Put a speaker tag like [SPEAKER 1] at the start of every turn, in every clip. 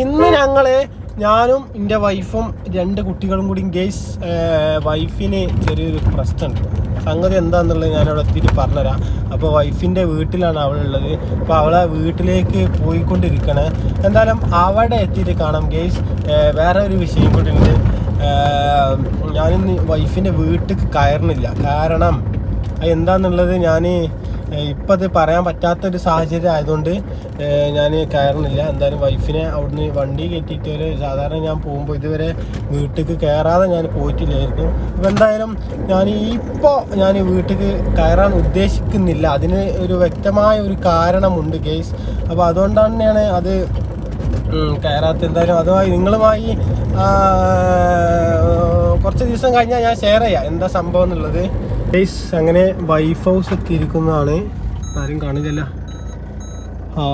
[SPEAKER 1] ഇന്ന് ഞങ്ങൾ ഞാനും എന്റെ വൈഫും രണ്ട് കുട്ടികളും കൂടി ഗേസ് വൈഫിന് ചെറിയൊരു പ്രശ്നമുണ്ട്. സംഗതി എന്താണെന്നുള്ളത് ഞാനവിടെ എത്തിയിട്ട് പറഞ്ഞുതരാം. അപ്പോൾ വൈഫിന്റെ വീട്ടിലാണ് അവളുള്ളത്. അപ്പോൾ അവളെ വീട്ടിലേക്ക് പോയിക്കൊണ്ടിരിക്കണേ. എന്തായാലും അവിടെ എത്തിയിട്ട് കാണാം ഗേസ് വേറെ ഒരു വിഷയം കൂടി ഉണ്ട്. ഞാനിന്ന് വൈഫിന്റെ വീട്ടിൽ കയറണില്ല കാരണം അത് എന്താന്നുള്ളത് ഞാൻ ഇപ്പം അത് പറയാൻ പറ്റാത്തൊരു സാഹചര്യം ആയതുകൊണ്ട് ഞാൻ കയറുന്നില്ല. എന്തായാലും വൈഫിനെ അവിടുന്ന് വണ്ടി കയറ്റിയിട്ട് ഒരു സാധാരണ ഞാൻ പോകുമ്പോൾ ഇതുവരെ വീട്ടിലേക്ക് കയറാതെ ഞാൻ പോയിട്ടില്ലായിരുന്നു. ഇപ്പം എന്തായാലും ഞാൻ ഇപ്പോൾ ഞാൻ വീട്ടിലേക്ക് കയറാൻ ഉദ്ദേശിക്കുന്നില്ല. അതിന് ഒരു വ്യക്തമായ ഒരു കാരണമുണ്ട് കേസ് അപ്പോൾ അതുകൊണ്ട് തന്നെയാണ് അത് കയറാത്ത എന്തായാലും അതുമായി നിങ്ങളുമായി കുറച്ച് ദിവസം കഴിഞ്ഞാൽ ഞാൻ ഷെയർ ചെയ്യാം. എന്താ സംഭവം എന്നുള്ളത്? അങ്ങനെ വൈഫ് ഹൗസ് എത്തിയിരിക്കുന്നതാണ് ആരും കാണില്ല ആ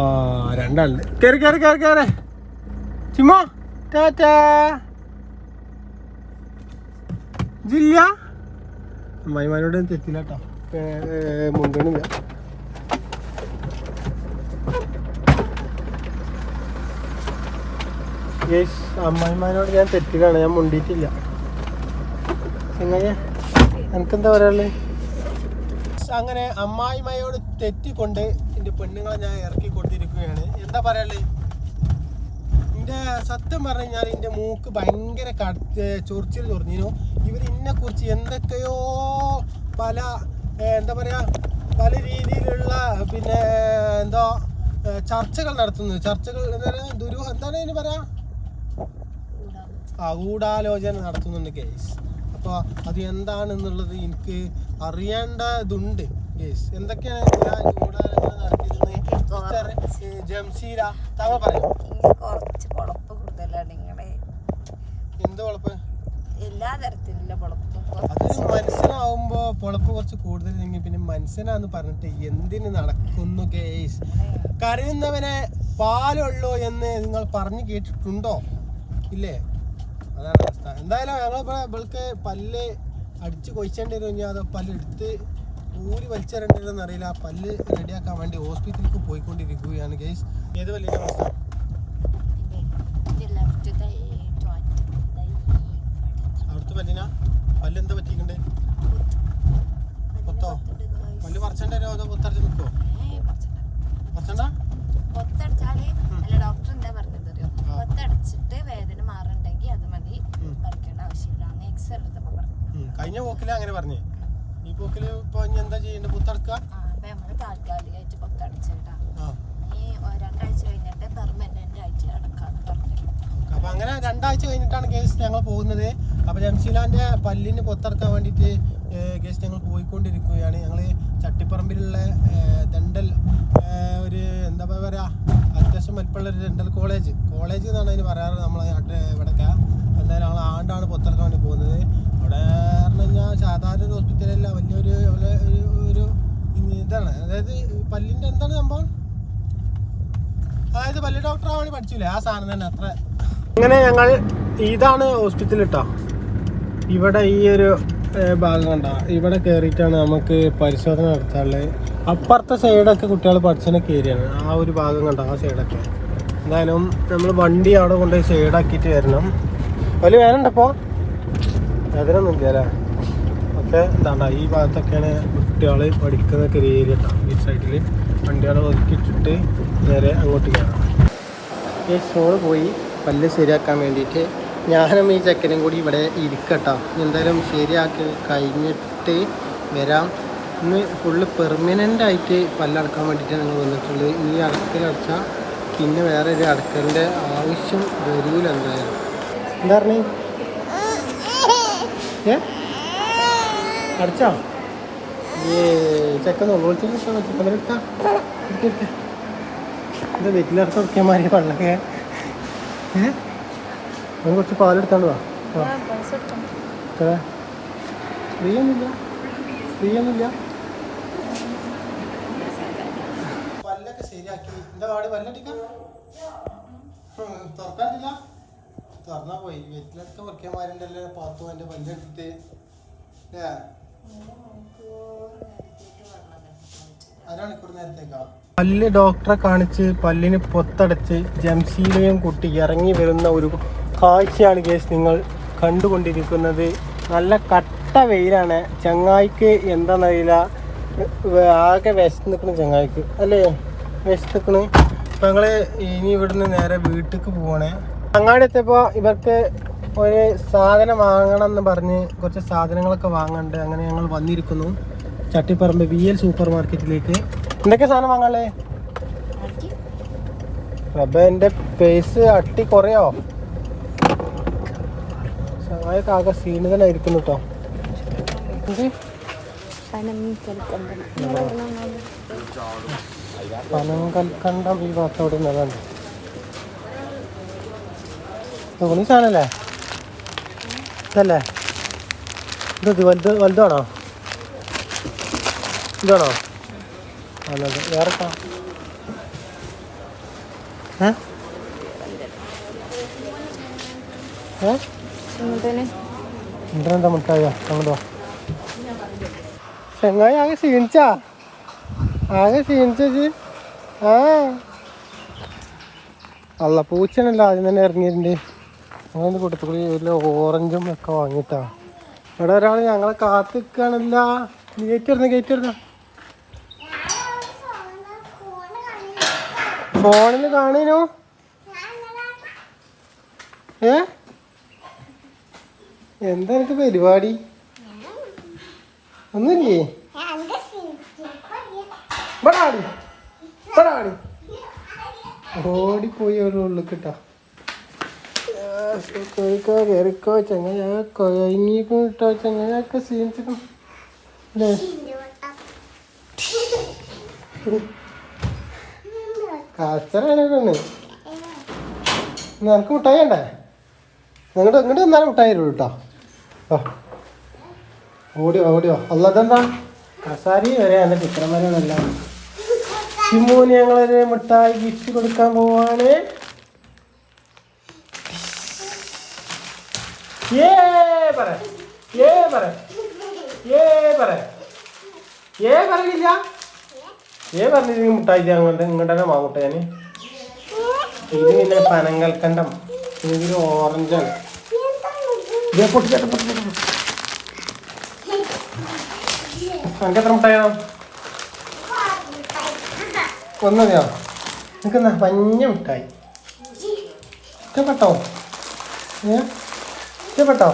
[SPEAKER 1] രണ്ടാളുണ്ട് കയറി കയറി കയറി കയറി ചിമ്മോ ടാറ്റാ. ജില്ല? അമ്മായിമാരോട് തെറ്റില്ല കേട്ടോ മുണ്ടണില്ല. അമ്മായിമാരോട് ഞാൻ തെറ്റിലാണ്. ഞാൻ മുണ്ടിയിട്ടില്ല. എങ്ങനെ? എനിക്കെന്താ പറയാനുള്ളത് അങ്ങനെ അമ്മായിമ്മയോട് തെറ്റിക്കൊണ്ട് എന്റെ പെണ്ണുങ്ങളെ ഞാൻ ഇറക്കി കൊടുത്തിരിക്കുകയാണ് എന്താ പറയാനുള്ളത് എന്റെ സത്യം പറഞ്ഞു ഞാൻ എന്റെ മൂക്ക് ഭയങ്കര കടുത്ത് ചൊറിച്ചിൽ ചൊറിഞ്ഞിരുന്നു ഇവർ ഇന്നെ കുറിച്ച് എന്തൊക്കെയോ പല എന്താ പറയുക പല രീതിയിലുള്ള പിന്നെ എന്തോ ചർച്ചകൾ നടത്തുന്നു. ചർച്ചകൾ എന്താ പറയാ ദുരു എന്താണ് ഇതിന് പറയാ? ആ ഗൂഢാലോചന നടത്തുന്നുണ്ട് കേസ്. അപ്പോൾ അത് എന്താണെന്നുള്ളത് എനിക്ക് അറിയേണ്ടതുണ്ട് യെസ് എന്തൊക്കെയാണ് ഞാൻ ഗൂഢാലോചന നടത്തിയിരുന്നത്? സിസ്റ്റർ, താങ്കൾ പറയും.
[SPEAKER 2] കുറച്ച് പൊളപ്പ് കൂടുതലാണ് നിങ്ങളെ.
[SPEAKER 1] എന്ത് കുഴപ്പം
[SPEAKER 2] എല്ലാ തരത്തിലുള്ള പൊളപ്പും.
[SPEAKER 1] അതൊരു മനുഷ്യനാവുമ്പോ പൊളപ്പ് കുറച്ച് കൂടുതൽ പിന്നെ മനസ്സിനാന്ന് പറഞ്ഞിട്ട് എന്തിന് നടക്കുന്നു കേസ് കരയുന്നവനെ പാലുള്ളൂ എന്ന് നിങ്ങൾ പറഞ്ഞു കേട്ടിട്ടുണ്ടോ? ഇല്ലേ? അതാണ് അവസ്ഥ. എന്തായാലും ഞങ്ങൾ ഇവൾക്ക് പല്ല് അടിച്ച് കൊഴിച്ചേണ്ടി വരും കഴിഞ്ഞാൽ അതോ പല്ല് എടുത്ത് ഊരി വലിച്ചേരേണ്ടി ആ പല്ല് റെഡിയാക്കാൻ വേണ്ടി ഹോസ്പിറ്റലിലേക്ക് പോയിക്കൊണ്ടിരിക്കുകയാണ് ഗേസ് ഏത് വലിയ അവസ്ഥ അവിടുത്തെ പല്ലിന പല്ല് എന്താ പറ്റിയിട്ടുണ്ട് പൊത്തോ പല്ല് പറിച്ചേണ്ടി വരുമോ അതോ പൊത്തടച്ച് നിൽക്കുമോ പറിച്ചണ്ട
[SPEAKER 2] പൊത്തടിച്ചാൽ അല്ല ഡോക്ടർ എന്താ പറഞ്ഞത് അറിയോ
[SPEAKER 1] ആ.
[SPEAKER 2] പൊത്തടച്ചിട്ട് വേദന മാറണ്ടെങ്കിൽ അത് മതി
[SPEAKER 1] ഉം.
[SPEAKER 2] പറിക്കേണ്ട ആവശ്യമില്ല അന്ന് എക്സ്റേ എടുത്തപ്പോ പറഞ്ഞു
[SPEAKER 1] ഉം. കഴിഞ്ഞ പോക്കിൽ അങ്ങനെ പറഞ്ഞേ. ഈ പോക്കിൽ ഇപ്പൊ ഇനി എന്താ ചെയ്യണ്ടേ
[SPEAKER 2] പുത്തടക്ക അപ്പൊ നമ്മൾ താൽക്കാലികമായിട്ട് പൊത്തടിച്ചിട്ടാ
[SPEAKER 1] ആ.
[SPEAKER 2] ഈ രണ്ടാഴ്ച കഴിഞ്ഞിട്ട് പെർമനന്റ് ആയിട്ട് അടക്കാന്ന് പറഞ്ഞു.
[SPEAKER 1] അപ്പൊ അങ്ങനെ രണ്ടാഴ്ച കഴിഞ്ഞിട്ടാണ് കേസ് ഞങ്ങൾ പോകുന്നത്. അപ്പൊ ജംഷീലാന്റെ പല്ലിന് പൊത്തടക്കാൻ വേണ്ടിയിട്ട് കേസ് ഞങ്ങൾ പോയിക്കൊണ്ടിരിക്കുകയാണ്. ഞങ്ങൾ ചട്ടിപ്പറമ്പിലുള്ള ദണ്ടൽ ഒരു എന്താ പറയാ അത്യാവശ്യം വലിപ്പമുള്ള ഒരു ദണ്ടൽ കോളേജ്. കോളേജ് എന്നാണ് അതിന് പറയാറ് നമ്മളെ നാട്ടിൽ ഇവിടെയൊക്കെ എന്തായാലും ഞങ്ങൾ ആണ്ടാണ് പൊത്തിറക്കാൻ വേണ്ടി പോകുന്നത്. അവിടെ പറഞ്ഞു കഴിഞ്ഞാൽ സാധാരണ ഒരു ഹോസ്പിറ്റലല്ല വലിയൊരു ഒരു ഒരു- ഇതാണ്. അതായത് പല്ലിന്റെ എന്താണ് സംഭവം? അതായത് പല്ല് ഡോക്ടർ ആവാൻ പഠിച്ചില്ലേ? ആ സാധനം തന്നെ അത്ര. അങ്ങനെ ഞങ്ങൾ ഇതാണ് ഹോസ്പിറ്റൽ കേട്ടോ ഇവിടെ ഈ ഒരു ഭാഗം കണ്ട. ഇവിടെ കയറിയിട്ടാണ് നമുക്ക് പരിശോധന നടത്താനുള്ളത് അപ്പുറത്തെ സൈഡൊക്കെ കുട്ടികൾ പഠിച്ചതിനെ കയറിയാണ് ആ ഒരു ഭാഗം കണ്ട ആ സൈഡൊക്കെ എന്തായാലും നമ്മൾ വണ്ടി അവിടെ കൊണ്ടുപോയി സൈഡാക്കിയിട്ട് വരണം. വലിയ വേനുണ്ടപ്പോൾ വേദനയൊന്നുമില്ല അല്ലേ? ഒക്കെ എന്താണ്ട ഈ ഭാഗത്തൊക്കെയാണ് കുട്ടികൾ പഠിക്കുന്നൊക്കെ ഒരു ഏരിയ ഈ സൈഡിൽ വണ്ടികളെ ഒതുക്കിച്ചിട്ട് നേരെ അങ്ങോട്ട് കയറാം ഈ ഷോൾ പോയി പല്ല് ശരിയാക്കാൻ വേണ്ടിയിട്ട് ഞാനും ഈ ചെക്കനും കൂടി ഇവിടെ ഇരിക്കട്ടോ. എന്തായാലും ശരിയാക്കി കഴിഞ്ഞിട്ട് വരാം. ഇന്ന് ഫുള്ള് പെർമനന്റ് ആയിട്ട് പല്ലടക്കാൻ വേണ്ടിയിട്ടാണ് ഞങ്ങൾ വന്നിട്ടുള്ളത്. ഈ അടക്കലടച്ചാൽ പിന്നെ വേറെ ഒരു അടക്കലിന്റെ ആവശ്യം വരൂല എന്തായാലും. എന്താ പറഞ്ഞേ? ഏ? അടച്ചോ? ഈ ചെക്കൻ വിളിച്ചിട്ട് ചെക്കനെടുത്താ ഇത് വീട്ടിലിറക്കി നോക്കിയാൽ മാതിരി പള്ളൊക്കെ ഏ? നമുക്ക് കുറച്ച് പാലെടുത്തോണ്ട് വാ. ഏ? ഫ്രീ ഒന്നുമില്ല ഫ്രീ ഒന്നുമില്ല പല്ലൊക്കെ ശരിയാക്കി. എന്താ പാട് പല്ലടിക്കാം തുറക്കാനില്ല തുറന്നാ പോയി. വീട്ടിലൊക്കെ മുറിക്കാന്മാരുണ്ടല്ലോ പാത്തു എന്റെ പല്ലെടുത്തിട്ട് നേരത്തേക്കാ? പല്ല് ഡോക്ടറെ കാണിച്ച് പല്ലിന് പൊത്തടച്ച് ജംശീലയും കുട്ടി ഇറങ്ങി വരുന്ന ഒരു കാഴ്ചയാണ് കേസ് നിങ്ങൾ കണ്ടുകൊണ്ടിരിക്കുന്നത്. നല്ല കട്ട വെയിലാണ്. ചങ്ങായിക്ക് എന്താണെന്നറിയില്ല ആകെ ആകെ വിശന്നിക്കണ് ചങ്ങായിക്ക്. അല്ലേ? വിശന്നിക്കണ് അപ്പം ഞങ്ങൾ ഇനി ഇവിടുന്ന് നേരെ വീട്ടിലേക്ക് പോവാണ്. അങ്ങാടി എത്തിയപ്പോൾ ഇവർക്ക് ഒരു സാധനം വാങ്ങണം എന്ന് പറഞ്ഞ് കുറച്ച് സാധനങ്ങളൊക്കെ വാങ്ങണ്ട്. അങ്ങനെ ഞങ്ങൾ വന്നിരിക്കുന്നു. ചട്ടിപ്പറമ്പ് വി എൽ സൂപ്പർ മാർക്കറ്റിലേക്ക് എന്തൊക്കെ സാധനം വാങ്ങാളേ റബ്ബ എന്റെ പേസ് അട്ടി കുറയോ? ആകെ സീനിതനായിരിക്കുന്നു കേട്ടോ
[SPEAKER 2] പനം
[SPEAKER 1] കൽക്കണ്ടം. ഈ ഭാഗത്തോടെ നിന്നുണ്ട് തോന്നി സാധനല്ലേ? ഇതല്ലേ? ഇത് വലുത് വലുതാണോ? ഇതാണോ? അല്ലത് വേറെ ഏ? എന്താ മുട്ടായോ ചെങ്ങായി ആകെ ക്ഷീണിച്ചാ? ആകെ ക്ഷീണിച്ചി ആ. അല്ല പൂച്ചനല്ല ആദ്യം തന്നെ ഇറങ്ങിയിട്ടുണ്ട് അങ്ങനെ കൂട്ടത്തുകൂടി ഒരു ഓറഞ്ചും ഒക്കെ വാങ്ങിട്ടാ ഇവിടെ ഒരാൾ ഞങ്ങളെ കാത്തിക്കാണില്ല. ഗേറ്റ് വരുന്ന ഗേറ്റ് ഫോണിൽ കാണിനു? ഏ? എന്താ എനിക്ക് പരിപാടി? ഒന്നുമില്ലേ? ഓടിപ്പോയി ഒരു ഉള്ളിൽ കിട്ടാ കേറിക്കോ കയറിക്കോ ചങ്ങ കൊയങ്ങിക്കോ സീനിച്ചിട്ടും. അല്ലേ കച്ചറാണ് പെണ്ണ്. നിനക്ക് മുട്ടായി വേണ്ടേ? നിങ്ങളുടെ ഇങ്ങോട്ട് എന്നാലും മുട്ടായി തരുള്ളൂ കേട്ടോ ഓടിയോ ഓടിയോ. അല്ലാതെന്താ? കസാരി വരെ എന്റെ ചിത്രന്മാരാണെല്ലാം ചിമ്മൂന് ഞങ്ങളൊരു മിഠായി ഗിഫ്റ്റ് കൊടുക്കാൻ പോവാണ്. പറ. പറഞ്ഞില്ല? മുട്ടായി അങ്ങോട്ട് ഇങ്ങോട്ട് തന്നെ മാമുട്ട ഞാൻ ഇത് പിന്നെ പനങ്കൽക്കണ്ടം. ഇതിന് ഓറഞ്ചാണ് ഇത് പൊട്ടിച്ചേട്ട പൊട്ടിച്ചേട്ട എനിക്ക് എത്ര മുട്ടായോ ഒന്നതെയോ നിനക്ക് എന്നാ മഞ്ഞ മിഠായി ഇഷ്ടപ്പെട്ടോ? ഏ? ഇഷ്ടപ്പെട്ടോ?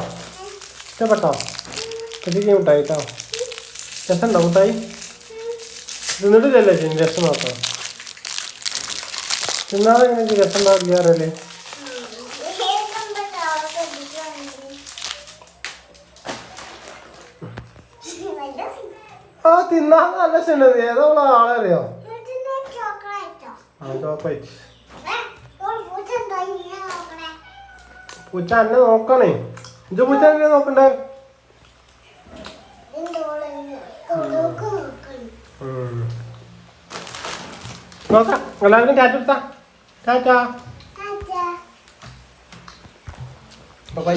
[SPEAKER 1] ഇഷ്ടപ്പെട്ടോ? ഇതിക്ക് മിഠായി കേട്ടോ? രസമുണ്ടോ മിഠായി തിന്നിട്ടില്ലല്ലേ ചേച്ചി രസം നോക്കാം തിന്നാതെ എങ്ങനെ രസം ഉണ്ടാവില്ല അറിയല്ലേ ആ തിന്നാ നല്ല ക്ഷണത് ഏതോ ആളറിയോ? ആ ചോക്ലേറ്റ് പൂച്ച എന്നെ നോക്കണേ. എന്നെ നോക്കണ്ടേ. നോക്കാം എല്ലാവർക്കും ടാറ്റ എടുത്താ ടാറ്റ. ബൈ